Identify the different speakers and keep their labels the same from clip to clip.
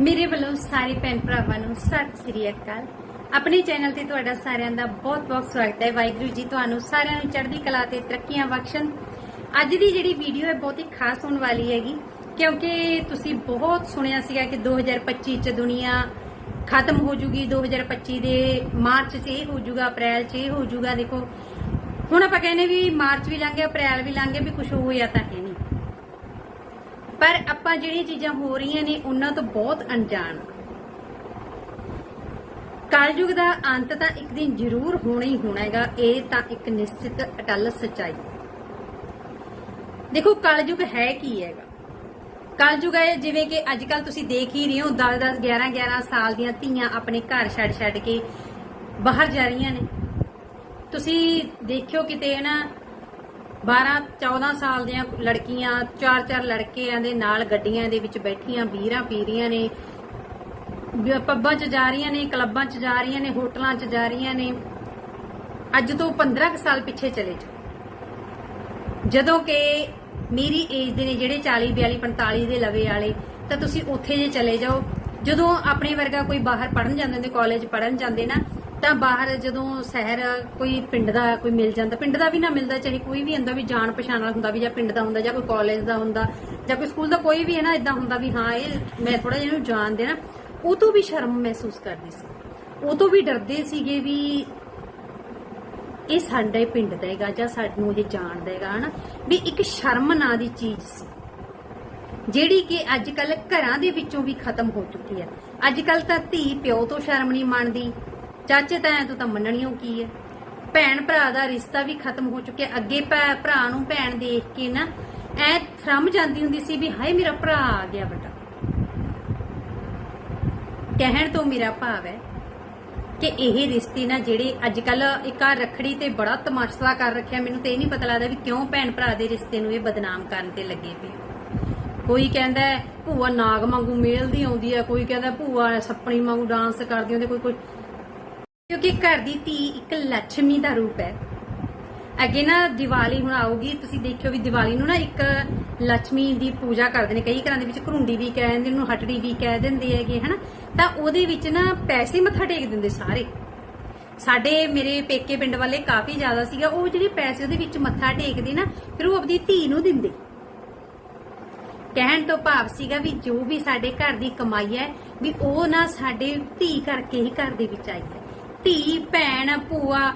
Speaker 1: ਮੇਰੇ ਵੱਲੋਂ ਸਾਰੇ ਭੈਣ ਭਰਾਵਾਂ ਨੂੰ ਸਤਿ ਸ੍ਰੀ ਅਕਾਲ। ਆਪਣੇ ਚੈਨਲ ਤੇ ਤੁਹਾਡਾ ਸਾਰਿਆਂ ਦਾ ਬਹੁਤ-ਬਹੁਤ ਸਵਾਗਤ ਹੈ। ਵਾਹਿਗੁਰੂ ਜੀ ਤੁਹਾਨੂੰ ਸਾਰਿਆਂ ਨੂੰ ਚੜ੍ਹਦੀ ਕਲਾ ਤੇ ਤਰੱਕੀਆਂ ਬਖਸ਼ਣ। ਅੱਜ ਦੀ ਜਿਹੜੀ ਵੀਡੀਓ ਹੈ ਬਹੁਤ ਹੀ ਖਾਸ ਹੋਣ ਵਾਲੀ ਹੈਗੀ, ਕਿਉਂਕਿ ਤੁਸੀਂ ਬਹੁਤ ਸੁਣਿਆ ਸੀਗਾ ਕਿ 2025 ਚ ਦੁਨੀਆ ਖਤਮ ਹੋ ਜੂਗੀ 2025 ਦੇ ਮਾਰਚ 'ਚ ਇਹ ਹੋ ਜੂਗਾ, ਅਪ੍ਰੈਲ 'ਚ ਇਹ ਹੋ ਜੂਗਾ। ਦੇਖੋ, ਹੁਣ ਆਪਾਂ ਕਹਿੰਦੇ ਵੀ ਮਾਰਚ ਵੀ ਲੰਘ ਗਿਆ, ਅਪ੍ਰੈਲ ਵੀ ਲੰਘ ਗਿਆ, ਵੀ ਕੁਝ ਹੋਇਆ ਤਾਂ ਹੈ। ਪਰ ਆਪਾਂ ਜਿਹੜੀਆਂ ਚੀਜ਼ਾਂ ਹੋ ਰਹੀਆਂ ਨੇ, ਉਹਨਾਂ ਤੋਂ ਬਹੁਤ ਅਣਜਾਣ ਕਲਯੁਗ ਦਾ ਅੰਤ ਤਾਂ ਇੱਕ ਦਿਨ ਜ਼ਰੂਰ ਹੋਣਾ ਹੀ ਹੋਣਾ ਹੈਗਾ, ਇਹ ਤਾਂ ਇੱਕ ਨਿਸ਼ਚਿਤ ਅਟਲ ਸੱਚਾਈ ਹੈ। ਦੇਖੋ, ਕਲਯੁਗ ਹੈ ਕੀ ਹੈਗਾ? ਕਲਯੁਗ ਹੈ ਜਿਵੇਂ ਕਿ ਅੱਜ ਕੱਲ ਤੁਸੀਂ ਦੇਖ ਹੀ ਰਹੇ ਹੋ 10 10 11 11 ਸਾਲ ਦੀਆਂ ਧੀਆਂ ਆਪਣੇ ਘਰ ਛੱਡ ਛੱਡ ਕੇ ਬਾਹਰ ਜਾ ਰਹੀਆਂ ਨੇ। ਤੁਸੀਂ ਦੇਖਿਓ ਕਿਤੇ ਨਾ 12 14 ਸਾਲ ਦੀਆਂ ਲੜਕੀਆਂ, ਚਾਰ ਚਾਰ ਲੜਕਿਆਂ ਦੇ ਨਾਲ ਗੱਡੀਆਂ ਦੇ ਵਿੱਚ ਬੈਠੀਆਂ ਵੀਰਾਂ ਪੀ ਰਹੀਆਂ ਨੇ। ਵੀ ਪੱਬਾਂ 'ਚ ਜਾ ਰਹੀਆਂ ਨੇ, ਕਲੱਬਾਂ 'ਚ ਜਾ ਰਹੀਆਂ ਨੇ, ਹੋਟਲਾਂ 'ਚ ਜਾ ਰਹੀਆਂ ਨੇ। ਅੱਜ ਤੋਂ 15 ਕੁ ਸਾਲ ਪਿੱਛੇ ਚਲੇ ਜਾਓ। ਜਦੋਂ ਕਿ ਮੇਰੀ ਏਜ ਦੇ ਨੇ ਜਿਹੜੇ 40 42 45 ਦੇ ਲਵੇ ਵਾਲੇ, ਤਾਂ ਤੁਸੀਂ ਉੱਥੇ ਜੇ ਚਲੇ ਜਾਓ। ਜਦੋਂ ਆਪਣੇ ਵਰਗਾ ਕੋਈ ਬਾਹਰ ਪੜਨ ਜਾਂਦੇ ਨੇ ਕਾਲਜ ਪੜਨ ਜਾਂਦੇ ਨਾ ਤਾਂ ਬਾਹਰ ਜਦੋਂ ਸ਼ਹਿਰ ਕੋਈ ਪਿੰਡ ਦਾ ਕੋਈ ਮਿਲ ਜਾਂਦਾ, ਪਿੰਡ ਦਾ ਵੀ ਨਾ ਮਿਲਦਾ, ਚਾਹੇ ਕੋਈ ਵੀ ਹੁੰਦਾ ਵੀ ਜਾਣ ਪਛਾਣ ਵਾਲਾ ਹੁੰਦਾ ਵੀ ਜਾਂ ਪਿੰਡ ਦਾ ਹੁੰਦਾ ਜਾਂ ਕੋਈ ਕਾਲਜ ਦਾ ਹੁੰਦਾ ਜਾਂ ਕੋਈ ਸਕੂਲ ਦਾ ਕੋਈ ਵੀ ਹੈ ਨਾ ਇਦਾਂ ਹੁੰਦਾ ਵੀ ਹਾਂ, ਇਹ ਮੈਂ ਥੋੜਾ ਜਿਹਾ ਇਹਨੂੰ ਜਾਣਦੇ ਨਾ ਉਹ ਤੋਂ ਵੀ ਸ਼ਰਮ ਮਹਿਸੂਸ ਕਰਦੀ ਸੀ। ਉਹ ਤੋਂ ਵੀ ਡਰਦੇ ਸੀਗੇ ਵੀ ਇਹ ਸਾਡੇ ਪਿੰਡ ਦਾ ਹੈਗਾ ਜਾਂ ਸਾਨੂੰ ਇਹ ਜਾਣਦਾ ਹੈਗਾ, ਹਨਾ? ਵੀ ਇੱਕ ਸ਼ਰਮ ਨਾਂ ਦੀ ਚੀਜ਼ ਸੀ। ਜਿਹੜੀ ਕਿ ਅੱਜ ਕੱਲ ਘਰਾਂ ਦੇ ਵਿੱਚੋਂ ਵੀ ਖਤਮ ਹੋ ਚੁੱਕੀ ਹੈ। ਅੱਜ ਕੱਲ ਤਾਂ ਧੀ ਪਿਓ ਤੋਂ ਸ਼ਰਮ ਨਹੀਂ ਮੰਨਦੀ। ਚਾਚੇ ਤਾਇਆਂ ਤੂੰ ਤਾਂ ਮੰਨਣੀਓ ਕੀ ਹੈ ਭੈਣ ਭਰਾ ਦਾ ਰਿਸ਼ਤਾ ਵੀ ਖਤਮ ਹੋ ਚੁੱਕਿਆ। ਅੱਗੇ ਭਰਾ ਨੂੰ ਭੈਣ ਦੇਖ ਕੇ ਨਾ, ਐ ਥਰਮ ਜਾਂਦੀ ਹੁੰਦੀ ਸੀ ਵੀ ਹਾਏ ਮੇਰਾ ਭਰਾ ਆ ਗਿਆ ਬੇਟਾ। ਕਹਿਣ ਤੋਂ ਮੇਰਾ ਭਾਵ ਹੈ ਕਿ ਇਹ ਰਿਸ਼ਤੇ ਨਾ ਜਿਹੜੇ ਅੱਜ ਕੱਲ ਇੱਕ ਆ ਰਖੜੀ ਤੇ ਬੜਾ ਤਮਾਸ਼ਾ ਕਰ ਰੱਖਿਆ, ਮੈਨੂੰ ਤੇ ਇਹ ਨਹੀਂ ਪਤਾ ਲੱਗਦਾ ਵੀ ਕਿਉਂ ਭੈਣ ਭਰਾ ਦੇ ਰਿਸ਼ਤੇ ਨੂੰ ਇਹ ਬਦਨਾਮ ਕਰਨ ਤੇ ਲੱਗੇ ਪਏ ਕੋਈ ਕਹਿੰਦਾ ਭੂਆ ਨਾਗ ਵਾਂਗੂ ਮੇਲਦੀ ਆਉਂਦੀ ਹੈ ਕੋਈ ਕਹਿੰਦਾ ਭੂਆ ਸੱਪਣੀ ਵਾਂਗੂ ਡਾਂਸ ਕਰਦੀ ਹੁੰਦੀ ਕੋਈ ਕੋਈ ਕਿਉਂਕਿ ਘਰ ਦੀ ਧੀ ਇੱਕ ਲక్ష్ਮੀ ਦਾ ਰੂਪ ਹੈ। ਅੱਗੇ ਨਾ ਦੀਵਾਲੀ ਹੁਣ ਆਊਗੀ, ਤੁਸੀਂ ਦੇਖਿਓ ਵੀ ਦੀਵਾਲੀ ਨੂੰ ਨਾ ਇੱਕ ਲక్ష్ਮੀ ਦੀ ਪੂਜਾ ਕਰਦੇ ਨੇ। ਕਈ ਘਰਾਂ ਦੇ ਵਿੱਚ ਘਰੁੰਡੀ ਵੀ ਕਹਿ ਦਿੰਦੇ ਨੂੰ ਹਟੜੀ ਵੀ ਕਹਿ ਦਿੰਦੇ ਹੈਗੇ, ਹਨਾ? ਤਾਂ ਉਹਦੇ ਵਿੱਚ ਨਾ ਪੈਸੇ ਮੱਥਾ ਟੇਕ ਦਿੰਦੇ ਸਾਰੇ। ਸਾਡੇ ਮੇਰੇ ਪੇਕੇ ਪਿੰਡ ਵਾਲੇ ਕਾਫੀ ਜ਼ਿਆਦਾ ਸੀਗਾ, ਉਹ ਜਿਹੜੇ ਪੈਸੇ ਉਹਦੇ ਵਿੱਚ ਮੱਥਾ ਟੇਕਦੇ ਨਾ, ਫਿਰ ਉਹ ਆਪਣੀ ਧੀ ਨੂੰ ਦਿੰਦੇ। ਕਹਿਣ ਤੋਂ ਭਾਵ ਸੀਗਾ ਵੀ ਜੋ ਵੀ ਸਾਡੇ ਘਰ ਦੀ ਕਮਾਈ ਹੈ, ਵੀ ਉਹ ਨਾ ਸਾਡੇ ਧੀ ਕਰਕੇ ਹੀ ਘਰ ਦੇ ਵਿੱਚ ਆਈ ਹੈ। ਧੀ, ਭੈਣ, ਭੂਆ,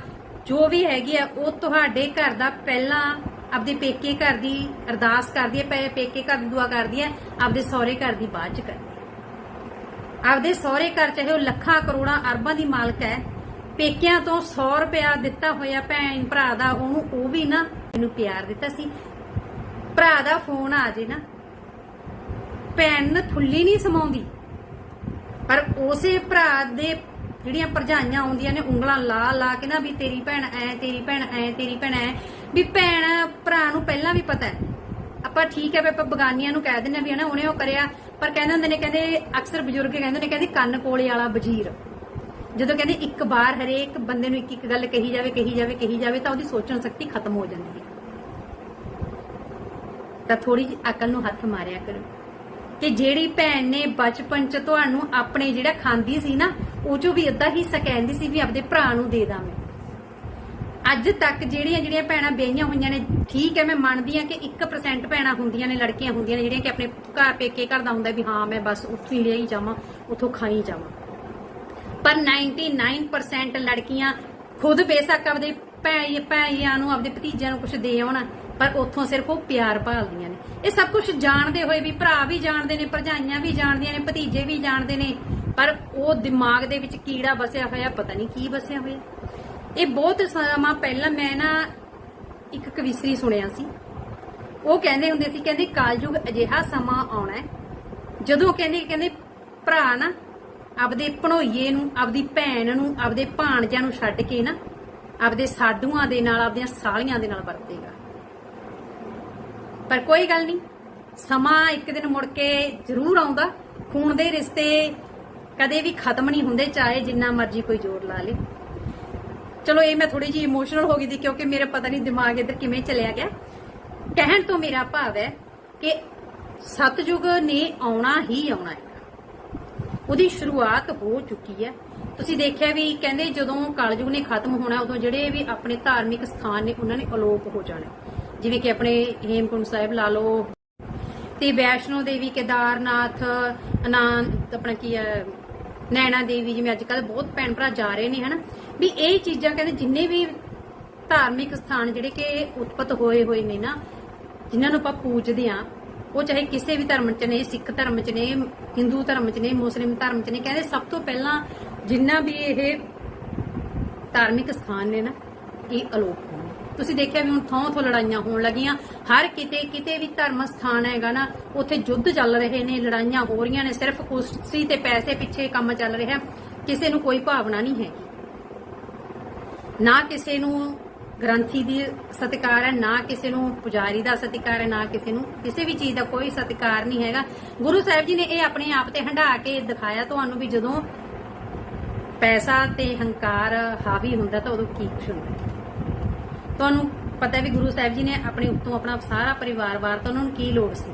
Speaker 1: ਜੋ ਵੀ ਹੈਗੀ ਆ, ਉਹ ਤੁਹਾਡੇ ਘਰ ਦਾ ਪਹਿਲਾਂ ਆਪਦੇ ਪੇਕੇ ਘਰ ਦੀ ਅਰਦਾਸ ਕਰਦੀ ਹੈ ਪੇਕੇ ਘਰ ਦੀ ਦੁਆ ਕਰਦੀ ਹੈ, ਆਪਦੇ ਸਹੁਰੇ ਘਰ ਦੀ ਬਾਅਦ ਚ ਕਰਦੀ ਹੈ। ਆਪਦੇ ਸਹੁਰੇ ਘਰ, ਚਾਹੇ ਉਹ ਲੱਖਾਂ, ਕਰੋੜਾਂ, ਅਰਬਾਂ ਦੀ ਮਾਲਕ ਹੈ, ਪੇਕਿਆਂ ਤੋਂ 100 ਰੁਪਇਆ ਦਿੱਤਾ ਹੋਇਆ ਭੈਣ, ਭਰਾ ਦਾ, ਉਹਨੂੰ ਉਹ ਵੀ ਨਾ ਮੈਨੂੰ ਪਿਆਰ ਦਿੱਤਾ ਸੀ। ਭਰਾ ਦਾ ਫੋਨ ਆ ਜੇ ਨਾ, ਭੈਣ ਨੂੰ ਥੁੱਲੀ ਨਹੀਂ ਸਮਾਉਂਦੀ, ਪਰ ਉਸੇ ਭਰਾ ਦੇ ਜਿਹੜੀਆਂ ਭਰਜਾਈਆਂ ਆਉਂਦੀਆਂ ਨੇ, ਉਂਗਲਾਂ ਲਾ ਲਾ ਕੇ ਨਾ ਵੀ ਤੇਰੀ ਭੈਣ ਐ, ਤੇਰੀ ਭੈਣ ਐ, ਤੇਰੀ ਭੈਣ ਐ। ਵੀ ਭੈਣ ਭਰਾ ਨੂੰ ਪਹਿਲਾਂ ਵੀ ਪਤਾ ਹੈ। ਆਪਾਂ ਠੀਕ ਹੈ ਵੀ ਆਪਾਂ ਬਗਾਨੀਆਂ ਨੂੰ ਕਹਿ ਦਿੰਦੇ ਆ ਵੀ ਹਨਾ, ਉਹਨੇ ਉਹ ਕਰਿਆ। ਪਰ ਕਹਿੰਦੇ ਹੁੰਦੇ ਨੇ, ਕਹਿੰਦੇ ਅਕਸਰ ਬਜ਼ੁਰਗ ਕਹਿੰਦੇ ਨੇ, ਕਹਿੰਦੇ ਕੰਨ ਕੋਲੇ ਵਾਲਾ ਵਜ਼ੀਰ। ਜਦੋਂ ਕਹਿੰਦੇ ਇੱਕ ਵਾਰ ਹਰੇਕ ਬੰਦੇ ਨੂੰ ਇੱਕ ਇੱਕ ਗੱਲ ਕਹੀ ਜਾਵੇ ਕਹੀ ਜਾਵੇ ਕਹੀ ਜਾਵੇ, ਤਾਂ ਉਹਦੀ ਸੋਚਣ ਸ਼ਕਤੀ ਖਤਮ ਹੋ ਜਾਂਦੀ ਹੈ। ਤਾਂ ਥੋੜੀ ਜਿਹੀ ਅਕਲ ਨੂੰ ਹੱਥ ਮਾਰਿਆ ਕਰੋ। ਕਿ ਜਿਹੜੀ ਭੈਣ ਨੇ ਬਚਪਨ ਚ ਤੁਹਾਨੂੰ ਆਪਣੇ ਜਿਹੜਾ ਖਾਂਦੀ ਸੀ ਨਾ, ਉਹ ਚੋਂ ਵੀ ਅੱਧਾ ਹਿੱਸਾ ਕਹਿੰਦੀ ਸੀ ਵੀ ਆਪਣੇ ਭਰਾ ਨੂੰ ਦੇ ਦਾਂ ਮੈਂ। ਅੱਜ ਤੱਕ ਜਿਹੜੀਆਂ ਜਿਹੜੀਆਂ ਭੈਣਾਂ ਵਿਆਹੀਆਂ ਹੋਈਆਂ ਨੇ, ਠੀਕ ਹੈ, ਮੈਂ ਮੰਨਦੀ ਹਾਂ ਕਿ 1% ਭੈਣਾਂ ਹੁੰਦੀਆਂ ਨੇ, ਲੜਕੀਆਂ ਹੁੰਦੀਆਂ ਨੇ, ਜਿਹੜੀਆਂ ਕਿ ਆਪਣੇ ਘਰ ਪੇਕੇ ਘਰ ਦਾ ਹੁੰਦਾ ਵੀ ਹਾਂ, ਮੈਂ ਬਸ ਉੱਥੋਂ ਹੀ ਲਈ ਜਾਵਾਂ, ਉੱਥੋਂ ਖਾਈ ਜਾਵਾਂ। ਪਰ 99% ਲੜਕੀਆਂ ਖੁਦ ਬੇਸ਼ੱਕ ਆਪਦੇ ਭੈ ਭੈਈਆਂ ਨੂੰ, ਆਪਦੇ ਭਤੀਜਿਆਂ ਨੂੰ ਕੁਝ ਦੇ ਆਉਣਾ। ਪਰ ਉੱਥੋਂ ਸਿਰਫ ਉਹ ਪਿਆਰ ਭਾਲਦੀਆਂ ਨੇ। ਇਹ ਸਭ ਕੁਝ ਜਾਣਦੇ ਹੋਏ ਵੀ ਭਰਾ ਵੀ ਜਾਣਦੇ ਨੇ, ਭਰਜਾਈਆਂ ਵੀ ਜਾਣਦੀਆਂ ਨੇ, ਭਤੀਜੇ ਵੀ ਜਾਣਦੇ ਨੇ। ਪਰ ਉਹ ਦਿਮਾਗ ਦੇ ਵਿੱਚ ਕੀੜਾ ਵਸਿਆ ਹੋਇਆ, ਪਤਾ ਨਹੀਂ ਕੀ ਵਸਿਆ ਹੋਇਆ। ਇਹ ਬਹੁਤ ਸਮਾਂ ਪਹਿਲਾਂ ਮੈਂ ਨਾ ਇੱਕ ਕਵਿਸਰੀ ਸੁਣਿਆ ਸੀ। ਉਹ ਕਹਿੰਦੇ ਹੁੰਦੇ ਸੀ, ਕਹਿੰਦੇ ਕਾਲਯੁਗ ਅਜਿਹਾ ਸਮਾਂ ਆਉਣਾ ਹੈ, ਜਦੋਂ ਕਹਿੰਦੇ ਕਹਿੰਦੇ ਭਰਾ ਨਾ ਆਪਦੇ ਭਣੋਈਏ ਨੂੰ, ਆਪਦੀ ਭੈਣ ਨੂੰ, ਆਪਦੇ ਭਾਣਜਿਆਂ ਨੂੰ ਛੱਡ ਕੇ ਨਾ, ਆਪਦੇ ਸਾਡੂਆਂ ਦੇ ਨਾਲ, ਆਪਦੀਆਂ ਸਾਲੀਆਂ ਦੇ ਨਾਲ ਵਰਤੇਗਾ। ਪਰ ਕੋਈ ਗੱਲ ਨਹੀਂ। ਸਮਾਂ ਇੱਕ ਦਿਨ ਮੁੜ ਕੇ ਜ਼ਰੂਰ ਆਉਂਦਾ। ਖੂਨ ਦੇ ਰਿਸ਼ਤੇ ਕਦੇ ਵੀ ਖਤਮ ਨਹੀਂ ਹੁੰਦੇ, ਚਾਹੇ ਜਿੰਨਾ ਮਰਜ਼ੀ ਕੋਈ ਜ਼ੋਰ ਲਾ ਲੇ। ਚਲੋ, ਇਹ ਮੈਂ ਥੋੜੀ ਜਿਹੀ ਇਮੋਸ਼ਨਲ ਹੋ ਗਈ ਸੀ ਕਿਉਂਕਿ ਮੇਰਾ ਪਤਾ ਨਹੀਂ ਦਿਮਾਗ ਇੱਧਰ ਕਿਵੇਂ ਚਲਿਆ ਗਿਆ। ਕਹਿਣ ਤੋਂ ਮੇਰਾ ਭਾਵ ਹੈ ਕਿ ਸਤਜੁਗ ਨੇ ਆਉਣਾ ਹੀ ਆਉਣਾ ਹੈ। ਉਹਦੀ ਸ਼ੁਰੂਆਤ ਹੋ ਚੁੱਕੀ ਹੈ। ਤੁਸੀਂ ਦੇਖਿਆ ਵੀ ਕਹਿੰਦੇ ਜਦੋਂ ਕਲਯੁਗ ਨੇ ਖਤਮ ਹੋਣਾ, ਉਦੋਂ ਜਿਹੜੇ ਵੀ ਆਪਣੇ ਧਾਰਮਿਕ ਸਥਾਨ ਨੇ, ਉਹਨਾਂ ਨੇ ਅਲੋਪ ਹੋ ਜਾਣੇ। ਜਿਵੇਂ ਕਿ ਆਪਣੇ ਹੇਮਕੁੰਟ ਸਾਹਿਬ ਲਾ ਲਓ ਤੇ ਵੈਸ਼ਨੋ ਦੇਵੀ, ਕੇਦਾਰਨਾਥ ਅਨੰਦ ਆਪਣਾ ਕੀ ਹੈ, ਨੈਣਾ ਦੇਵੀ ਜਿਵੇਂ ਅੱਜ ਕੱਲ ਬਹੁਤ ਭੈਣ ਭਰਾ ਜਾ ਰਹੇ ਨੇ, ਹਨਾ? ਵੀ ਇਹ ਚੀਜ਼ਾਂ ਕਹਿੰਦੇ ਜਿੰਨੇ ਵੀ ਧਾਰਮਿਕ ਸਥਾਨ ਜਿਹੜੇ ਕਿ ਉਤਪਤ ਹੋਏ ਹੋਏ ਨੇ ਨਾ, ਜਿਨ੍ਹਾਂ ਨੂੰ ਆਪਾਂ ਪੂਜਦੇ ਆ ਉਹ ਚਾਹੇ ਕਿਸੇ ਵੀ ਧਰਮ ਚ ਨੇ, ਸਿੱਖ ਧਰਮ ਚ ਨੇ, ਹਿੰਦੂ ਧਰਮ ਚ ਨੇ, ਮੁਸਲਿਮ ਧਰਮ ਚ ਨੇ, ਕਹਿੰਦੇ ਸਭ ਤੋਂ ਪਹਿਲਾਂ ਜਿੰਨਾ ਵੀ ਇਹ ਧਾਰਮਿਕ ਸਥਾਨ ਨੇ ਨਾ, ਇਹ ਅਲੋਪ ਤੁਸੀਂ ਦੇਖਿਆ ਵੀ ਹੁਣ ਥਾਂ ਥਾਂ ਲੜਾਈਆਂ ਹੋਣ ਲੱਗੀਆਂ। ਹਰ ਕਿਤੇ ਕਿਤੇ ਵੀ ਧਰਮ ਸਥਾਨ ਹੈਗਾ ਨਾ, ਉੱਥੇ ਯੁੱਧ ਚੱਲ ਰਹੇ ਨੇ, ਲੜਾਈਆਂ ਹੋ ਰਹੀਆਂ ਨੇ, ਸਿਰਫ ਕੁਰਸੀ ਤੇ ਪੈਸੇ ਪਿੱਛੇ ਕੰਮ ਚੱਲ ਰਿਹਾ। ਕਿਸੇ ਨੂੰ ਕੋਈ ਭਾਵਨਾ ਨਹੀਂ ਹੈਗੀ ਨਾ ਕਿਸੇ ਨੂੰ ਗ੍ਰੰਥੀ ਦੀ ਸਤਿਕਾਰ ਹੈ, ਨਾ ਕਿਸੇ ਨੂੰ ਪੁਜਾਰੀ ਦਾ ਸਤਿਕਾਰ ਹੈ, ਨਾ ਕਿਸੇ ਨੂੰ ਕਿਸੇ ਵੀ ਚੀਜ਼ ਦਾ ਕੋਈ ਸਤਿਕਾਰ ਨਹੀਂ ਹੈਗਾ। ਗੁਰੂ ਸਾਹਿਬ ਜੀ ਨੇ ਇਹ ਆਪਣੇ ਆਪ ਤੇ ਹੰਢਾ ਕੇ ਦਿਖਾਇਆ ਤੁਹਾਨੂੰ ਵੀ ਜਦੋਂ ਪੈਸਾ ਤੇ ਹੰਕਾਰ ਹਾਵੀ ਹੁੰਦਾ ਤਾਂ ਉਦੋਂ ਕੀ ਕੁਛ ਹੁੰਦਾ ਤੁਹਾਨੂੰ ਪਤਾ ਵੀ ਗੁਰੂ ਸਾਹਿਬ ਜੀ ਨੇ ਆਪਣੇ ਉੱਤੋਂ ਆਪਣਾ ਸਾਰਾ ਪਰਿਵਾਰ ਵਾਰਤਾ ਉਹਨਾਂ ਨੂੰ ਕੀ ਲੋੜ ਸੀ?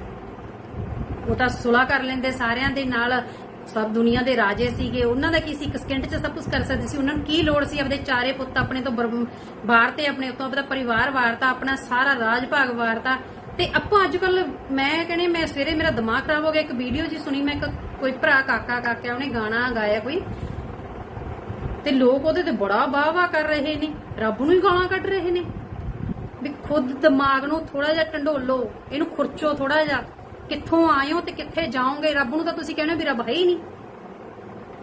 Speaker 1: ਉਹ ਤਾਂ ਸੁਲਾ ਕਰ ਲੈਂਦੇ ਸਾਰਿਆਂ ਦੇ ਨਾਲ, ਸਭ ਦੁਨੀਆ ਦੇ ਰਾਜੇ ਸੀਗੇ। ਉਹਨਾਂ ਦਾ ਕੀ ਸੀ? ਇੱਕ ਸਕਿੰਟ 'ਚ ਸਭ ਕੁਝ ਕਰ ਸਕਦੇ ਸੀ। ਉਹਨਾਂ ਨੂੰ ਕੀ ਲੋੜ ਸੀ? ਆਪਦੇ ਚਾਰੇ ਪੁੱਤ ਆਪਣੇ ਤੋਂ ਬਰ- ਬਾਹਰ ਤੇ ਆਪਣੇ ਉੱਤੋਂ ਆਪਣਾ ਪਰਿਵਾਰ ਵਾਰਤਾ ਆਪਣਾ ਸਾਰਾ ਰਾਜ ਭਾਗ ਵਾਰਤਾ ਤੇ। ਆਪਾਂ ਅੱਜ ਕੱਲ ਮੈਂ ਕਹਿੰਦੇ, ਮੈਂ ਸਵੇਰੇ ਮੇਰਾ ਦਿਮਾਗ ਖਰਾਬ ਹੋ ਗਿਆ। ਇੱਕ ਵੀਡੀਓ ਜੀ ਸੁਣੀ, ਮੈਂ ਕੋਈ ਭਰਾ ਕਾਕਾ ਕਾਕਿਆ ਉਹਨੇ ਗਾਣਾ ਗਾਇਆ ਕੋਈ। ਤੇ ਲੋਕ ਉਹਦੇ ਤੇ ਬੜਾ ਵਾਹ ਵਾਹ ਕਰ ਰਹੇ ਨੇ ਰੱਬ ਨੂੰ ਹੀ ਗਾਲਾਂ ਕੱਢ ਰਹੇ ਨੇ। ਵੀ ਖੁਦ ਦਿਮਾਗ ਨੂੰ ਥੋੜਾ ਜਿਹਾ ਢੰਡੋਲੋ ਇਹਨੂੰ ਖੁਰਚੋ ਥੋੜਾ ਜਿਹਾ ਕਿੱਥੋਂ ਆਏ ਹੋ ਤੇ ਕਿੱਥੇ ਜਾਓਗੇ? ਰੱਬ ਨੂੰ ਤਾਂ ਤੁਸੀਂ ਕਹਿੰਦੇ ਵੀ ਰੱਬ ਹੈ ਹੀ ਨਹੀਂ।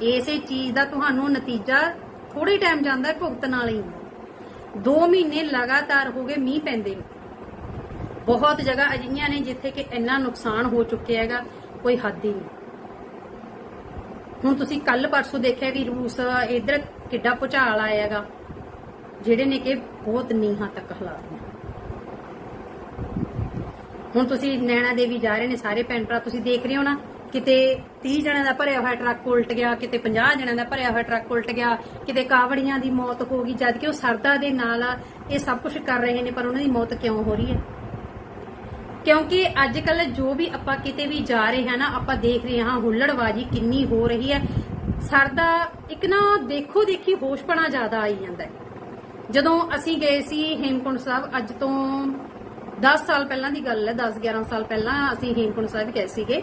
Speaker 1: ਇਸੇ ਚੀਜ਼ ਦਾ ਤੁਹਾਨੂੰ ਨਤੀਜਾ ਥੋੜੇ ਟਾਈਮ ਜਾਂਦਾ ਹੈ, ਭੁਗਤ ਨਾਲ ਹੀ। 2 ਮਹੀਨੇ ਲਗਾਤਾਰ ਹੋ ਗਏ ਮੀਂਹ ਪੈਂਦੇ ਨੂੰ। ਬਹੁਤ ਜਗ੍ਹਾ ਅਜਿਹੀਆਂ ਨੇ ਜਿੱਥੇ ਕਿ ਇੰਨਾ ਨੁਕਸਾਨ ਹੋ ਚੁੱਕਿਆ ਹੈਗਾ ਕੋਈ ਹੱਦ ਹੀ ਨਹੀਂ। ਹੁਣ ਤੁਸੀਂ ਕੱਲ ਪਰਸੋਂ ਦੇਖਿਆ ਵੀ ਰੂਸ ਇਧਰ ਕਿੱਡਾ ਭੁਚਾਲ ਆਇਆ ਜਿਹੜੇ ਨੇ ਕਿ ਬਹੁਤ ਨੀਹਾਂ ਤੱਕ ਹਾਲਾਤ ਹੁਣ ਤੁਸੀਂ ਨੈਣਾ ਦੇਵੀ ਜਾ ਰਹੇ ਨੇ ਸਾਰੇ ਭੈਣ ਭਰਾ, ਤੁਸੀਂ ਦੇਖ ਰਹੇ ਹੋ ਨਾ, ਕਿਤੇ 30 ਜਣਿਆਂ ਦਾ ਭਰਿਆ ਹੋਇਆ ਟਰੱਕ ਉਲਟ ਗਿਆ, ਕਿਤੇ 50 ਜਣਿਆਂ ਦਾ ਭਰਿਆ ਹੋਇਆ ਟਰੱਕ ਉਲਟ ਗਿਆ, ਕਿਤੇ ਕਾਵੜੀਆਂ ਦੀ ਮੌਤ ਹੋ ਗਈ, ਜਦ ਕਿ ਉਹ ਸਰਦਾ ਦੇ ਨਾਲ ਇਹ ਸਭ ਕੁਝ ਕਰ ਰਹੇ ਨੇ, ਪਰ ਉਹਨਾਂ ਦੀ ਮੌਤ ਕਿਉਂ ਹੋ ਰਹੀ ਹੈ? ਕਿਉਂਕਿ ਅੱਜ ਕੱਲ ਜੋ ਵੀ ਆਪਾਂ ਕਿਤੇ ਵੀ ਜਾ ਰਹੇ ਹਾਂ ਨਾ, ਆਪਾਂ ਦੇਖ ਰਹੇ ਹਾਂ ਹੁੱਲੜਬਾਜੀ ਕਿੰਨੀ ਹੋ ਰਹੀ ਹੈ। ਸਰਦਾ ਇੱਕ ਨਾ ਦੇਖੋ ਦੇਖੀ ਹੋਸ਼ਪਣਾ ਜ਼ਿਆਦਾ ਆਈ ਜਾਂਦਾ ਹੈ। ਜਦੋਂ ਅਸੀਂ ਗਏ ਸੀ ਹੇਮਕੁੰਟ ਸਾਹਿਬ, ਅੱਜ ਤੋਂ 10 ਸਾਲ ਪਹਿਲਾਂ ਦੀ ਗੱਲ ਹੈ 10 11 ਸਾਲ ਪਹਿਲਾਂ ਅਸੀਂ ਹੇਮਕੁੰਟ ਸਾਹਿਬ ਗਏ ਸੀਗੇ।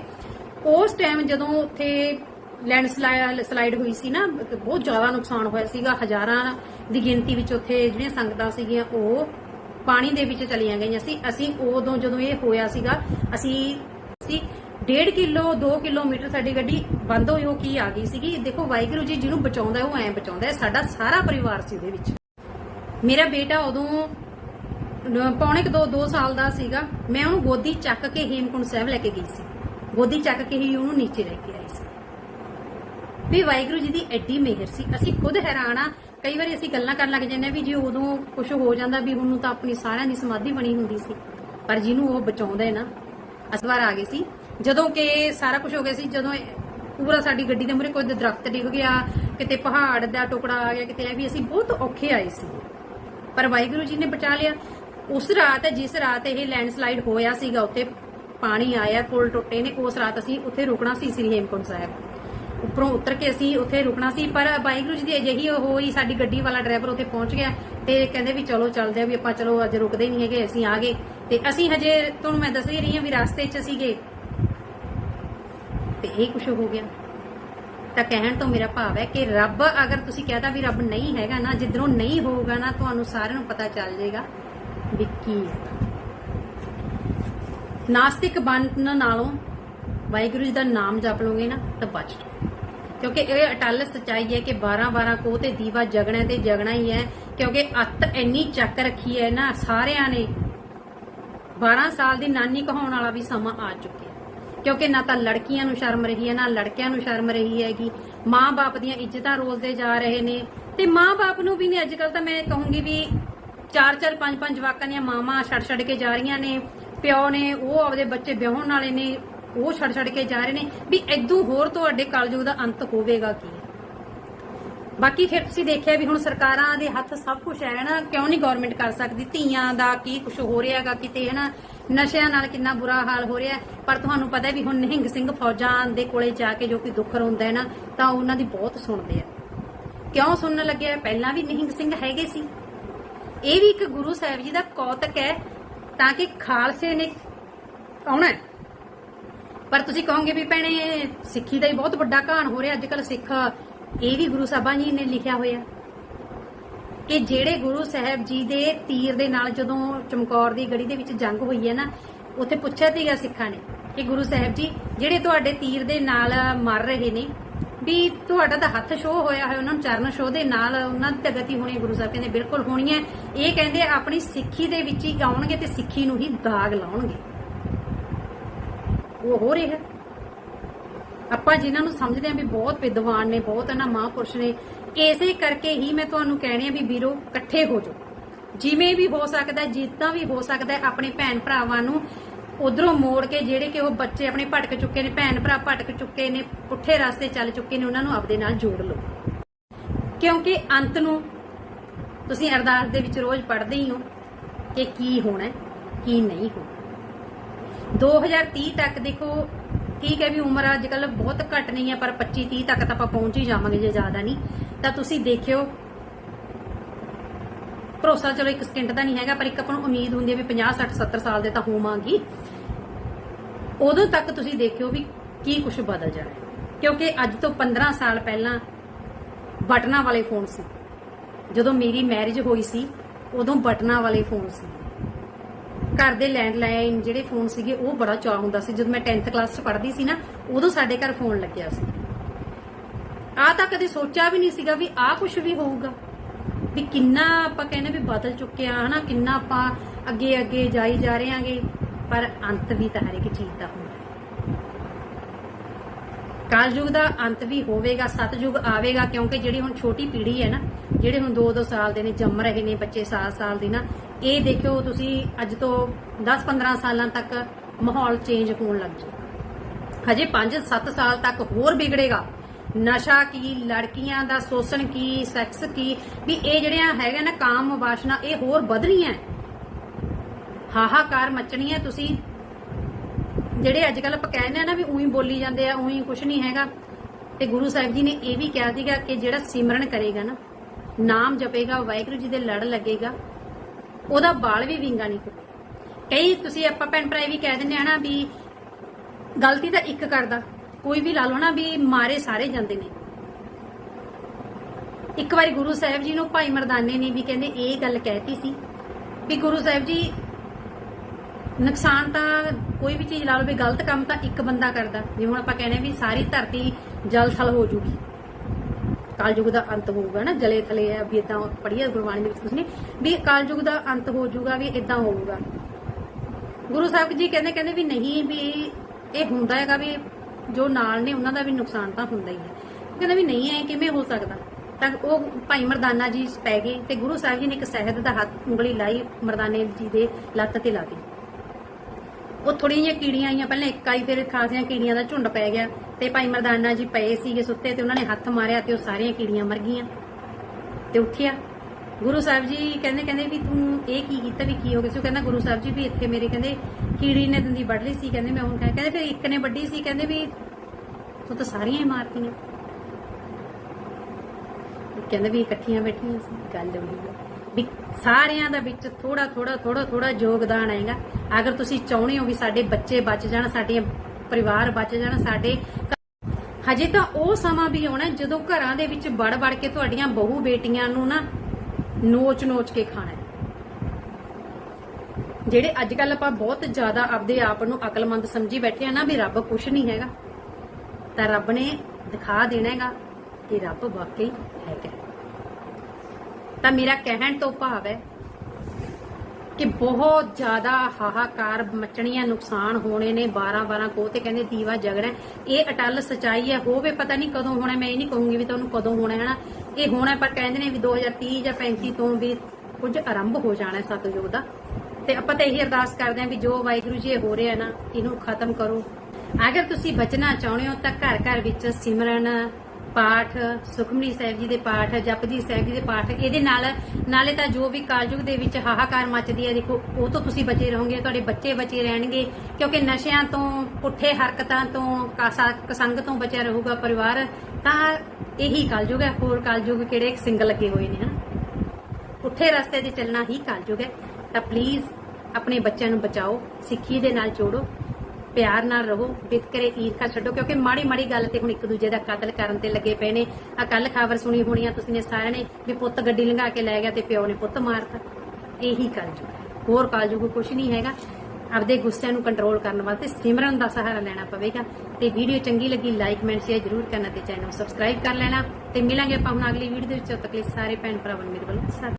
Speaker 1: ਉਸ ਟਾਈਮ ਜਦੋਂ ਉੱਥੇ ਲੈਂਡ ਸਲਾਈਡ ਹੋਈ ਸੀ ਨਾ, ਬਹੁਤ ਜ਼ਿਆਦਾ ਨੁਕਸਾਨ ਹੋਇਆ ਸੀਗਾ। ਹਜ਼ਾਰਾਂ ਦੀ ਗਿਣਤੀ ਵਿੱਚ ਉੱਥੇ ਜਿਹੜੀਆਂ ਸੰਗਤਾਂ ਸੀਗੀਆਂ, ਉਹ ਪਾਣੀ ਦੇ ਵਿੱਚ ਚਲੀਆਂ ਗਈਆਂ ਸੀ। ਅਸੀਂ ਉਦੋਂ ਜਦੋਂ ਇਹ ਹੋਇਆ ਸੀਗਾ, ਅਸੀਂ ਸੀ 1.5 ਕਿਲੋ 2 ਕਿਲੋਮੀਟਰ ਸਾਡੀ ਗੱਡੀ ਬੰਦ ਹੋਈ, ਉਹ ਕੀ ਆ ਗਈ ਸੀਗੀ। ਦੇਖੋ, ਵਾਹਿਗੁਰੂ ਜੀ ਜਿਹਨੂੰ ਬਚਾਉਂਦਾ ਉਹ ਐਂ ਬਚਾਉਂਦਾ ਸਾਡਾ ਸਾਰਾ ਪਰਿਵਾਰ ਸੀ ਉਹਦੇ ਵਿੱਚ। ਮੇਰਾ ਬੇਟਾ ਉਦੋਂ ਪੌਣੇ ਕੁ ਦੋ 2 ਸਾਲ ਦਾ ਸੀਗਾ। ਮੈਂ ਉਹਨੂੰ ਗੋਦੀ ਚੱਕ ਕੇ ਹੇਮਕੁੰਡ ਸਾਹਿਬ ਲੈ ਕੇ ਗਈ ਸੀ। ਗੋਦੀ ਚੱਕ ਕੇ ਹੀ ਉਹਨੂੰ ਨੀਚੇ ਲੈ ਕੇ ਆਈ ਸੀ। ਵੀ ਵਾਹਿਗੁਰੂ ਜੀ ਦੀ ਐਡੀ ਮਿਹਰ ਸੀ। ਅਸੀਂ ਖੁਦ ਹੈਰਾਨ ਆ। ਕਈ ਵਾਰੀ ਅਸੀਂ ਗੱਲਾਂ ਕਰਨ ਲੱਗ ਜਾਂਦੇ ਆ ਵੀ ਜੇ ਉਦੋਂ ਕੁਝ ਹੋ ਜਾਂਦਾ ਵੀ ਹੁਣ ਨੂੰ ਤਾਂ ਆਪਣੀ ਸਾਰਿਆਂ ਦੀ ਸਮਾਧੀ ਬਣੀ ਹੁੰਦੀ ਸੀ। ਪਰ ਜਿਹਨੂੰ ਉਹ ਬਚਾਉਂਦਾ ਹੈ ਨਾ ਅਸਵਾਰ ਆ ਗਏ ਸੀ। ਜਦੋਂ ਕਿ ਸਾਰਾ ਕੁਝ ਹੋ ਗਿਆ ਸੀ, ਜਦੋਂ ਪੂਰਾ ਸਾਡੀ ਗੱਡੀ ਦੇ ਮੂਹਰੇ ਕੋਈ ਦਰਖਤ ਡਿੱਗ ਗਿਆ, ਕਿਤੇ ਪਹਾੜ ਦਾ ਟੁਕੜਾ ਆ ਗਿਆ, ਕਿਤੇ ਇਹ ਵੀ ਅਸੀਂ ਬਹੁਤ ਔਖੇ ਆਏ ਸੀ। ਪਰ ਵਾਹਿਗੁਰੂ ਜੀ ਨੇ ਬਚਾ ਲਿਆ। ਉਸ ਰਾਤ, ਜਿਸ ਰਾਤ ਇਹ ਲੈਂਡਸਲਾਈਡ ਹੋਇਆ ਸੀਗਾ, ਉੱਥੇ ਪਾਣੀ ਆਇਆ, ਪੁਲ ਟੁੱਟੇ ਨੇ, ਉਸ ਰਾਤ ਅਸੀਂ ਉੱਥੇ ਰੁਕਣਾ ਸੀ, ਸ੍ਰੀ ਹੇਮਕੁੰਟ ਸਾਹਿਬ। ਉੱਪਰੋਂ ਉਤਰ ਕੇ ਅਸੀਂ ਉੱਥੇ ਰੁਕਣਾ ਸੀ, ਪਰ ਵਾਹਿਗੁਰੂ ਜੀ ਦੀ ਅਜਿਹੀ ਉਹ ਹੋਈ, ਸਾਡੀ ਗੱਡੀ ਵਾਲਾ ਡਰਾਈਵਰ ਉੱਥੇ ਪਹੁੰਚ ਗਿਆ ਤੇ ਕਹਿੰਦੇ ਵੀ ਚਲੋ ਚੱਲਦੇ ਆ, ਵੀ ਆਪਾਂ ਚਲੋ ਅੱਜ ਰੁਕਦੇ ਨਹੀਂ ਹੈਗੇ, ਅਸੀਂ ਆ ਗਏ। ਤੇ ਅਸੀਂ ਹਜੇ ਤੁਹਾਨੂੰ ਮੈਂ ਦੱਸ ਹੀ ਰਹੀ ਹਾਂ ਵੀ ਰਸਤੇ 'ਚ ਸੀਗੇ। ਤੇ ਇਹ ਕੁਝ ਹੋ ਗਿਆ। ਤਾਂ ਕਹਿਣ ਤੋਂ ਮੇਰਾ ਭਾਵ ਹੈ ਕਿ ਰੱਬ ਅਗਰ ਤੁਸੀਂ ਕਹਤਾ ਵੀ ਰੱਬ ਨਹੀਂ ਹੈਗਾ ਨਾ, ਜਿੱਧਰੋਂ ਨਹੀਂ ਹੋਊਗਾ ਨਾ, ਤੁਹਾਨੂੰ ਸਾਰਿਆਂ ਨੂੰ ਪਤਾ ਚੱਲ ਜਾਏਗਾ ਵੀ ਕੀ ਹੈ। ਨਾਸਤਿਕ ਬਣਨ ਨਾਲੋਂ ਵਾਹਿਗੁਰੂ ਜੀ ਦਾ ਨਾਮ ਜਪ ਲਓਗੇ ਨਾ, ਤਾਂ ਬਚ ਜਾਓ। ਕਿਉਂਕਿ ਇਹ ਅਟਲ ਸਚਾਈ ਹੈ ਕਿ 12 12 ਕੋਹ ਤੇ ਦੀਵਾ ਜਗਣਾ ਤੇ ਜਗਣਾ ਹੀ ਹੈ, ਕਿਉਂਕਿ ਅੱਤ ਇੰਨੀ ਚੱਕ ਰੱਖੀ ਹੈ ਨਾ ਸਾਰਿਆਂ ਨੇ। 12 ਸਾਲ ਦੀ ਨਾਨੀ ਕਹਾਉਣ ਵਾਲਾ ਵੀ ਸਮਾਂ ਆ ਚੁੱਕਿਆ। ਕਿਉਂਕਿ ਨਾ ਤਾਂ ਲੜਕੀਆਂ ਨੂੰ ਸ਼ਰਮ ਰਹੀ ਹੈ, ਨਾ ਲੜਕਿਆਂ ਨੂੰ ਸ਼ਰਮ ਰਹੀ ਹੈਗੀ। ਮਾਂ-ਬਾਪ ਦੀਆਂ ਇੱਜ਼ਤਾਂ ਰੋਲਦੇ ਜਾ ਰਹੇ ਨੇ। ਤੇ ਮਾਂ-ਬਾਪ ਨੂੰ ਵੀ ਨਹੀਂ ਅੱਜ ਕੱਲ ਤਾਂ ਮੈਂ ਕਹੂੰਗੀ ਵੀ ਚਾਰ ਚਾਰ ਪੰਜ ਪੰਜ ਜਵਾਕਾਂ ਦੀਆਂ ਮਾਵਾਂ ਛੱਡ ਛੱਡ ਕੇ ਜਾ ਰਹੀਆਂ ਨੇ। ਪਿਓ ਨੇ, ਉਹ ਆਪਦੇ ਬੱਚੇ ਵਿਆਹਣ ਵਾਲੇ ਨੇ। ਉਹ ਛੱਡ ਛੱਡ ਕੇ ਜਾ ਰਹੇ ਨੇ ਵੀ ਐਦੂ ਹੋਰ ਤੁਹਾਡੇ ਕਲਯੁਗ ਦਾ ਅੰਤ ਹੋਵੇਗਾ ਕੀ? ਬਾਕੀ ਫਿਰ ਤੁਸੀਂ ਦੇਖਿਆ ਵੀ ਹੁਣ ਸਰਕਾਰਾਂ ਦੇ ਹੱਥ ਸਭ ਕੁਝ ਹੈ ਨਾ ਕਿਉਂ ਨਹੀਂ ਗਵਰਨਮੈਂਟ ਕਰ ਸਕਦੀ? ਧੀਆਂ ਦਾ ਕੀ ਕੁਝ ਹੋ ਰਿਹਾਗਾ ਕਿਤੇ ਹੈ ਨਾ ਨਸ਼ਿਆਂ ਨਾਲ ਕਿੰਨਾ ਬੁਰਾ ਹਾਲ ਹੋ ਰਿਹਾ ਪਰ ਤੁਹਾਨੂੰ ਪਤਾ ਵੀ ਹੁਣ ਨਿਹੰਗ ਸਿੰਘ ਫੌਜਾਂ ਦੇ ਕੋਲੇ ਜਾ ਕੇ ਜੋ ਕੋਈ ਦੁੱਖ ਰੋਂਦਾ ਹੈ ਨਾ, ਤਾਂ ਉਹਨਾਂ ਦੀ ਬਹੁਤ ਸੁਣਦੇ ਆ। ਕਿਉਂ ਸੁਣਨ ਲੱਗਿਆ? ਪਹਿਲਾਂ ਵੀ ਨਿਹੰਗ ਸਿੰਘ ਹੈਗੇ ਸੀ। ਇਹ ਵੀ ਇੱਕ ਗੁਰੂ ਸਾਹਿਬ ਜੀ ਦਾ ਕੌਤਕ ਹੈ, ਤਾਂ ਕਿ ਖਾਲਸੇ ਨੇ ਆਉਣਾ ਪਰ ਤੁਸੀਂ ਕਹੋਗੇ ਵੀ ਭੈਣੇ, ਸਿੱਖੀ ਦਾ ਹੀ ਬਹੁਤ ਵੱਡਾ ਘਾਣ ਹੋ ਰਿਹਾ। ਅੱਜ ਕੱਲ ਸਿੱਖ ਇਹ ਵੀ ਗੁਰੂ ਸਾਹਿਬਾਂ ਜੀ ਨੇ ਲਿਖਿਆ ਹੋਇਆ। ਕਿ ਜਿਹੜੇ ਗੁਰੂ ਸਾਹਿਬ ਜੀ ਦੇ ਤੀਰ ਦੇ ਨਾਲ ਜਦੋਂ ਚਮਕੌਰ ਦੀ ਗੜੀ ਦੇ ਵਿੱਚ ਜੰਗ ਹੋਈ ਹੈ ਨਾ, ਉੱਥੇ ਪੁੱਛਿਆ ਸੀਗਾ ਸਿੱਖਾਂ ਨੇ ਕਿ ਗੁਰੂ ਸਾਹਿਬ ਜੀ, ਜਿਹੜੇ ਤੁਹਾਡੇ ਤੀਰ ਦੇ ਨਾਲ ਮਰ ਰਹੇ ਨੇ, ਵੀ ਤੁਹਾਡਾ ਤਾਂ ਹੱਥ ਸ਼ੋਅ ਹੋਇਆ ਹੈ ਉਹਨਾਂ ਨੂੰ ਚਰਨ ਸ਼ੋਅ ਦੇ ਨਾਲ ਉਹਨਾਂ ਦੀ ਤਾਂ ਹੋਣੀ ਗੁਰੂ ਸਾਹਿਬ ਕਹਿੰਦੇ ਬਿਲਕੁਲ ਹੋਣੀ ਹੈ। ਇਹ ਕਹਿੰਦੇ ਆਪਣੀ ਸਿੱਖੀ ਦੇ ਵਿੱਚ ਹੀ ਗਾਉਣਗੇ ਤੇ ਸਿੱਖੀ ਨੂੰ ਹੀ ਦਾਗ ਲਾਉਣਗੇ। ਉਹ ਹੋ ਰਿਹਾ ਆਪਾਂ ਜਿਨ੍ਹਾਂ ਨੂੰ ਸਮਝਦੇ ਆ ਵੀ ਬਹੁਤ ਵਿਦਵਾਨ ਨੇ, ਬਹੁਤ ਇਹਨਾਂ ਮਹਾਂਪੁਰਸ਼ ਨੇ, ਇਸੇ ਕਰਕੇ ਹੀ ਮੈਂ ਤੁਹਾਨੂੰ ਕਹਿਣੀ ਆ ਵੀ ਵੀਰੋ, ਇਕੱਠੇ ਹੋ ਜਾਓ। ਜਿਵੇਂ ਵੀ ਹੋ ਸਕਦਾ, ਜਿੱਦਾਂ ਵੀ ਹੋ ਸਕਦਾ ਆਪਣੇ ਭੈਣ ਭਰਾਵਾਂ ਨੂੰ ਉਧਰੋਂ ਮੋੜ ਕੇ ਜਿਹੜੇ ਕਿ ਉਹ ਬੱਚੇ ਆਪਣੇ ਭਟਕ ਚੁੱਕੇ ਨੇ, ਭੈਣ ਭਰਾ ਭਟਕ ਚੁੱਕੇ ਨੇ, ਪੁੱਠੇ ਰਸਤੇ ਚੱਲ ਚੁੱਕੇ ਨੇ, ਉਹਨਾਂ ਨੂੰ ਆਪਦੇ ਨਾਲ ਜੋੜ ਲਓ। ਕਿਉਂਕਿ ਅੰਤ ਨੂੰ ਤੁਸੀਂ ਅਰਦਾਸ ਦੇ ਵਿੱਚ ਰੋਜ਼ ਪੜ੍ਹਦੇ ਹੀ ਹੋ ਕਿ ਕੀ ਹੋਣਾ ਕੀ ਨਹੀਂ ਹੋਣਾ। 2030 ਤੱਕ ਦੇਖੋ ਠੀਕ ਹੈ ਵੀ ਉਮਰ ਅੱਜ ਕੱਲ ਬਹੁਤ ਘੱਟ ਨਹੀਂ ਹੈ, ਪਰ 25 30 ਤੱਕ ਤਾਂ ਆਪਾਂ ਪਹੁੰਚ ਹੀ ਜਾਵਾਂਗੇ ਜੇ ਜ਼ਿਆਦਾ ਨਹੀਂ। ਤਾਂ ਤੁਸੀਂ ਦੇਖਿਓ, ਭਰੋਸਾ ਚਲੋ ਇੱਕ ਸਕਿੰਟ ਦਾ ਨਹੀਂ ਹੈਗਾ, ਪਰ ਇੱਕ ਆਪਾਂ ਨੂੰ ਉਮੀਦ ਹੁੰਦੀ ਹੈ ਵੀ 50 60 70 ਸਾਲ ਦੇ ਤਾਂ ਹੋਵਾਂਗੀ। ਉਦੋਂ ਤੱਕ ਤੁਸੀਂ ਦੇਖਿਓ ਵੀ ਕੀ ਕੁਝ ਬਦਲ ਜਾਣਾ ਹੈ। ਕਿਉਂਕਿ ਅੱਜ ਤੋਂ 15 ਸਾਲ ਪਹਿਲਾਂ ਬਟਨਾਂ ਵਾਲੇ ਫੋਨ ਸੀ। ਜਦੋਂ ਮੇਰੀ ਮੈਰਿਜ ਹੋਈ ਸੀ, ਉਦੋਂ ਬਟਨਾਂ ਵਾਲੇ ਫੋਨ ਸੀ। ਘਰ ਦੇ ਲੈਂਡਲਾਈਨ ਜਿਹੜੇ ਫੋਨ ਸੀਗੇ, ਉਹ ਬੜਾ ਚਾਅ ਹੁੰਦਾ ਸੀ। ਜਦੋਂ ਮੈਂ 10th ਕਲਾਸ 'ਚ ਪੜ੍ਹਦੀ ਸੀ ਨਾ, ਉਦੋਂ ਸਾਡੇ ਘਰ ਫੋਨ ਲੱਗਿਆ ਸੀ। ਆ ਤਾਂ ਕਦੇ ਸੋਚਿਆ ਵੀ ਨਹੀਂ ਸੀਗਾ ਵੀ ਆ ਕੁਝ ਵੀ ਹੋਊਗਾ। ਵੀ ਕਿੰਨਾ ਆਪਾਂ ਕਹਿੰਦੇ ਵੀ ਬਦਲ ਚੁੱਕੇ ਹਨਾ? ਕਿੰਨਾ ਆਪਾਂ ਅੱਗੇ ਅੱਗੇ ਜਾਈ ਜਾ ਰਹੇ ਆਂਗੇ ਪਰ ਅੰਤ ਵੀ ਤਾਂ ਹਰ ਇੱਕ ਚੀਜ਼ ਦਾ ਹੁੰਦਾ ਕਾਲਯੁਗ ਦਾ ਅੰਤ ਵੀ ਹੋਵੇਗਾ, ਸਤਯੁਗ ਆਵੇਗਾ, ਕਿਉਂਕਿ ਜਿਹੜੀ ਹੁਣ ਛੋਟੀ ਪੀੜ੍ਹੀ ਹੈ ਨਾ, ਜਿਹੜੇ ਹੁਣ 2-2 ਸਾਲ ਦੇ ਨੇ, ਜੰਮ ਰਹੇ ਨੇ ਬੱਚੇ 7 ਸਾਲ ਦੇ ਨਾ ਇਹ ਦੇਖਿਓ ਤੁਸੀਂ ਅੱਜ ਤੋਂ 10-15 ਸਾਲਾਂ ਤੱਕ ਮਾਹੌਲ ਚੇਂਜ ਹੋਣ ਲੱਗ ਜਾਊਗਾ। ਹਜੇ 5-7 ਸਾਲ ਤੱਕ ਹੋਰ ਵਿਗੜੇਗਾ। ਨਸ਼ਾ ਕੀ, ਲੜਕੀਆਂ ਦਾ ਸ਼ੋਸ਼ਣ ਕੀ ਸੈਕਸ ਕੀ, ਵੀ ਇਹ ਜਿਹੜੀਆਂ ਹੈਗਾ ਨਾ ਕਾਮ ਵਾਸ਼ਨਾ, ਇਹ ਹੋਰ ਵਧਣੀਆਂ ਹਾਹਾਕਾਰ ਮਚਣੀਆਂ ਤੁਸੀਂ। ਜਿਹੜੇ ਅੱਜ ਕੱਲ ਆਪਾਂ ਕਹਿੰਦੇ ਆ ਨਾ ਵੀ ਉਹੀ ਬੋਲੀ ਜਾਂਦੇ ਆ, ਉਹੀ ਕੁਝ ਨਹੀਂ ਹੈਗਾ। ਤੇ ਗੁਰੂ ਸਾਹਿਬ ਜੀ ਨੇ ਇਹ ਵੀ ਕਿਹਾ ਸੀਗਾ ਕਿ ਜਿਹੜਾ ਸਿਮਰਨ ਕਰੇਗਾ ਨਾ, ਨਾਮ ਜਪੇਗਾ, ਵਾਹਿਗੁਰੂ ਜੀ ਦੇ ਲੜ ਲੱਗੇਗਾ ਉਹਦਾ ਬਾਲ ਵੀ ਵਿੰਗਾ ਨਹੀਂ ਹੋਵੇਗਾ ਕਈ ਤੁਸੀਂ ਆਪਾਂ ਭੈਣ ਭਰਾ ਵੀ ਕਹਿ ਦਿੰਦੇ ਆ ਨਾ ਵੀ ਗਲਤੀ ਤਾਂ ਇੱਕ ਕਰਦਾ, ਕੋਈ ਵੀ ਲਾ ਲਓ ਨਾ ਵੀ ਮਾਰੇ ਸਾਰੇ ਜਾਂਦੇ ਨੇ। ਇੱਕ ਵਾਰੀ ਗੁਰੂ ਸਾਹਿਬ ਜੀ ਨੂੰ ਭਾਈ ਮਰਦਾਨੇ ਨੇ ਵੀ ਕਹਿੰਦੇ ਇਹ ਗੱਲ ਕਹਿਤੀ ਸੀ ਵੀ ਗੁਰੂ ਸਾਹਿਬ ਜੀ, ਨੁਕਸਾਨ ਤਾਂ ਕੋਈ ਵੀ ਚੀਜ਼ ਲਾ ਲਓ ਵੀ ਗਲਤ ਕੰਮ ਤਾਂ ਇੱਕ ਬੰਦਾ ਕਰਦਾ। ਜਿਵੇਂ ਹੁਣ ਆਪਾਂ ਕਹਿੰਦੇ ਵੀ ਸਾਰੀ ਧਰਤੀ ਜਲ ਥਲ ਹੋ ਜੂਗੀ। ਕਾਲਯੁਗ ਦਾ ਅੰਤ ਹੋਊਗਾ ਨਾ, ਜਲੇ ਥਲੇ ਹੈ ਵੀ ਇਦਾਂ ਪੜੀਏ ਗੁਰਬਾਣੀ ਦੇ ਵਿੱਚ ਕੁਝ ਨਹੀਂ, ਵੀ ਕਾਲਯੁਗ ਦਾ ਅੰਤ ਹੋ ਜਾਊਗਾ, ਵੀ ਇਦਾਂ ਹੋਊਗਾ। ਗੁਰੂ ਸਾਹਿਬ ਜੀ ਕਹਿੰਦੇ ਕਹਿੰਦੇ ਵੀ ਨਹੀਂ ਵੀ ਇਹ ਹੁੰਦਾ ਹੈਗਾ ਵੀ ਜੋ ਨਾਲ ਨੇ ਉਹਨਾਂ ਦਾ ਵੀ ਨੁਕਸਾਨ ਤਾਂ ਹੁੰਦਾ ਹੀ ਹੈ। ਕਹਿੰਦੇ ਵੀ ਨਹੀਂ ਐ ਕਿਵੇਂ ਹੋ ਸਕਦਾ? ਤਾਂ ਉਹ ਭਾਈ ਮਰਦਾਨਾ ਜੀ ਪੈ ਗਏ ਤੇ ਗੁਰੂ ਸਾਹਿਬ ਜੀ ਨੇ ਇੱਕ ਸਹਿਦ ਦਾ ਹੱਥ ਉਂਗਲੀ ਲਾਈ, ਮਰਦਾਨੇ ਜੀ ਦੇ ਲੱਤ ਤੇ ਲਾ ਦਿੱਤੀ। ਉਹ ਥੋੜੀਆਂ ਜਿਹੀਆਂ ਕੀੜੀਆਂ ਆਈਆਂ, ਪਹਿਲਾਂ ਇੱਕ ਆਈ, ਫਿਰ ਖਾਸੀਆਂ ਕੀੜੀਆਂ ਦਾ ਝੁੰਡ ਪੈ ਗਿਆ। ਤੇ ਭਾਈ ਮਰਦਾਨਾ ਜੀ ਪਏ ਸੀਗੇ ਸੁੱਤੇ ਤੇ ਉਹਨਾਂ ਨੇ ਹੱਥ ਮਾਰਿਆ ਤੇ ਉਹ ਸਾਰੀਆਂ ਕੀੜੀਆਂ ਮਰ ਗਈਆਂ। ਤੇ ਉੱਠਿਆ। ਗੁਰੂ ਸਾਹਿਬ ਜੀ ਕਹਿੰਦੇ ਕਹਿੰਦੇ ਵੀ ਤੂੰ ਇਹ ਕੀ ਕੀਤਾ ਵੀ ਕੀ ਹੋ ਗਿਆ ਸੀ? ਉਹ ਕਹਿੰਦਾ ਗੁਰੂ ਸਾਹਿਬ ਜੀ ਵੀ ਇੱਥੇ ਮੇਰੇ ਕਹਿੰਦੇ ਕੀੜੀ ਨੇ ਦੰਦੀ ਵੱਢ ਲਈ ਸੀ। ਕਹਿੰਦੇ ਮੈਂ ਹੁਣ ਕਹਿੰਦੇ ਫਿਰ ਇੱਕ ਨੇ ਵੱਢੀ ਸੀ। ਕਹਿੰਦੇ ਵੀ ਤੂੰ ਤਾਂ ਸਾਰੀਆਂ ਹੀ ਮਾਰਤੀਆਂ। ਕਹਿੰਦੇ ਵੀ ਇਕੱਠੀਆਂ ਬੈਠੀਆਂ ਸੀ। ਗੱਲ ਹੋਈ ਹੈ। ਵੀ ਸਾਰਿਆਂ ਦਾ ਵਿੱਚ ਥੋੜਾ ਥੋੜਾ ਥੋੜਾ ਥੋੜਾ ਯੋਗਦਾਨ ਆਏਗਾ ਅਗਰ ਤੁਸੀਂ ਚਾਹੁੰਦੇ ਹੋ ਵੀ ਸਾਡੇ ਬੱਚੇ ਬਚ ਜਾਣ, ਸਾਡੀਆਂ ਪਰਿਵਾਰ ਬਚ ਜਾਣ, ਸਾਡੇ ਹਜੇ ਤਾਂ ਉਹ ਸਮਾਂ ਵੀ ਆਉਣਾ ਜਦੋਂ ਘਰਾਂ ਦੇ ਵਿੱਚ ਵੜ ਵੜ ਕੇ ਤੁਹਾਡੀਆਂ ਬਹੂ ਬੇਟੀਆਂ ਨੂੰ ਨਾ ਨੋਚ ਨੋਚ ਕੇ ਖਾਣਾ ਜਿਹੜੇ ਅੱਜ ਕੱਲ ਆਪਾਂ ਬਹੁਤ ਜ਼ਿਆਦਾ ਆਪਦੇ ਆਪ ਨੂੰ ਅਕਲਮੰਦ ਸਮਝੀ ਬੈਠੇ ਆ ਨਾ ਵੀ ਰੱਬ ਕੁਛ ਨਹੀਂ ਹੈਗਾ, ਤਾਂ ਰੱਬ ਨੇ ਦਿਖਾ ਦੇਣਾ ਹੈਗਾ ਕਿ ਰੱਬ ਵਾਕਈ ਹੈਗਾ ਤਾਂ ਮੇਰਾ ਕਹਿਣ ਤੋਂ ਭਾਵ ਹੈ ਕਿ ਬਹੁਤ ਜ਼ਿਆਦਾ ਹਾਹਾਕਾਰ, ਮਚਣੀਆਂ, ਨੁਕਸਾਨ ਹੋਣੇ ਨੇ 12 12 ਕੋ ਤੇ ਕਹਿੰਦੇ ਦੀਵਾ ਜਗਣਾ ਇਹ ਅਟਲ ਸਚਾਈ ਹੈ, ਹੋਵੇ ਪਤਾ ਨਹੀਂ ਕਦੋਂ ਹੋਣਾ ਮੈਂ ਇਹ ਨਹੀਂ ਕਹੂੰਗੀ ਵੀ ਤੁਹਾਨੂੰ ਕਦੋਂ ਹੋਣਾ ਹੈ ਨਾ ਇਹ ਹੋਣਾ ਪਰ ਕਹਿੰਦੇ ਨੇ ਵੀ 2030 ਜਾਂ 35 ਤੋਂ ਵੀ ਕੁਝ ਆਰੰਭ ਹੋ ਜਾਣਾ ਹੈ ਦਾ। ਤੇ ਆਪਾਂ ਤਾਂ ਇਹੀ ਅਰਦਾਸ ਕਰਦੇ ਹਾਂ ਵੀ ਜੋ ਵਾਹਿਗੁਰੂ ਜੀ ਇਹ ਹੋ ਰਿਹਾ ਨਾ, ਇਹਨੂੰ ਖਤਮ ਕਰੋ। ਅਗਰ ਤੁਸੀਂ ਬਚਣਾ ਚਾਹੁੰਦੇ ਹੋ ਤਾਂ ਘਰ ਘਰ ਵਿੱਚ ਸਿਮਰਨ ਪਾਠ, ਸੁਖਮਨੀ ਸਾਹਿਬ ਜੀ ਦੇ ਪਾਠ, ਜਪਜੀ ਸਾਹਿਬ ਜੀ ਦੇ ਪਾਠ, ਇਹਦੇ ਨਾਲ, ਨਾਲੇ ਤਾਂ ਜੋ ਵੀ ਕਾਲਯੁਗ ਦੇ ਵਿੱਚ ਹਾਹਾਕਾਰ ਮੱਚਦੀ ਹੈ, ਦੇਖੋ, ਉਹ ਤੋਂ ਤੁਸੀਂ ਬਚੇ ਰਹੋਗੇ, ਤੁਹਾਡੇ ਬੱਚੇ ਬਚੇ ਰਹਿਣਗੇ, ਕਿਉਂਕਿ ਨਸ਼ਿਆਂ ਤੋਂ, ਪੁੱਠੇ ਹਰਕਤਾਂ ਤੋਂ, ਕਾਸਾ, ਕਸੰਗ ਤੋਂ ਬਚਿਆ ਰਹੂਗਾ ਪਰਿਵਾਰ, ਤਾਂ ਇਹੀ ਕਾਲਯੁਗ ਹੈ, ਹੋਰ ਕਾਲਯੁਗ ਕਿਹੜੇ ਸਿੰਗ ਲੱਗੇ ਹੋਏ ਨੇ, ਹਨਾ? ਪੁੱਠੇ ਰਸਤੇ ਤੇ ਚੱਲਣਾ ਹੀ ਕਾਲਯੁਗ ਹੈ, ਤਾਂ ਪਲੀਜ਼ ਆਪਣੇ ਬੱਚਿਆਂ ਨੂੰ ਬਚਾਓ, ਸਿੱਖੀ ਦੇ ਨਾਲ ਜੋੜੋ ਪਿਆਰ ਨਾਲ ਰਹੋ ਵਿਤਕਰੇ ਈਰਖਾ ਛੱਡੋ, ਕਿਉਂਕਿ ਮਾੜੀ ਮਾੜੀ ਗੱਲ ਤੇ ਹੁਣ ਇੱਕ ਦੂਜੇ ਦਾ ਕਤਲ ਕਰਨ ਤੇ ਲੱਗੇ ਪਏ ਨੇ। ਆ ਕੱਲ ਖਬਰ ਸੁਣੀ ਹੋਣੀ ਆ ਤੁਸੀਂ ਨੇ ਸਾਰਿਆਂ ਨੇ ਵੀ ਪੁੱਤ ਗੱਡੀ ਲੰਘਾ ਕੇ ਲੈ ਗਿਆ ਤੇ ਪਿਓ ਨੇ ਪੁੱਤ ਮਾਰਤਾ। ਇਹੀ ਕਾਲਯੁਗ ਹੋਰ ਕਾਲਯੁਗ ਕੁਝ ਨਹੀਂ ਹੈਗਾ। ਆਪਦੇ ਗੁੱਸਿਆਂ ਨੂੰ ਕੰਟਰੋਲ ਕਰਨ ਵਾਸਤੇ ਸਿਮਰਨ ਦਾ ਸਹਾਰਾ ਲੈਣਾ ਪਵੇਗਾ। ਤੇ ਵੀਡੀਓ ਚੰਗੀ ਲੱਗੀ ਲਾਈਕ ਕਮੈਂਟ ਸ਼ੇਅਰ ਜ਼ਰੂਰ ਕਰਨਾ ਤੇ ਚੈਨਲ ਨੂੰ ਸਬਸਕ੍ਰਾਈਬ ਕਰ ਲੈਣਾ। ਤੇ ਮਿਲਾਂਗੇ ਆਪਾਂ ਹੁਣ ਅਗਲੀ ਵੀਡੀਓ ਦੇ ਵਿੱਚ। ਤੱਕ ਲਈ ਸਾਰੇ ਭੈਣ ਭਰਾਵਾਂ ਨੂੰ ਮੇਰੇ ਵੱਲੋਂ ਸਤਿ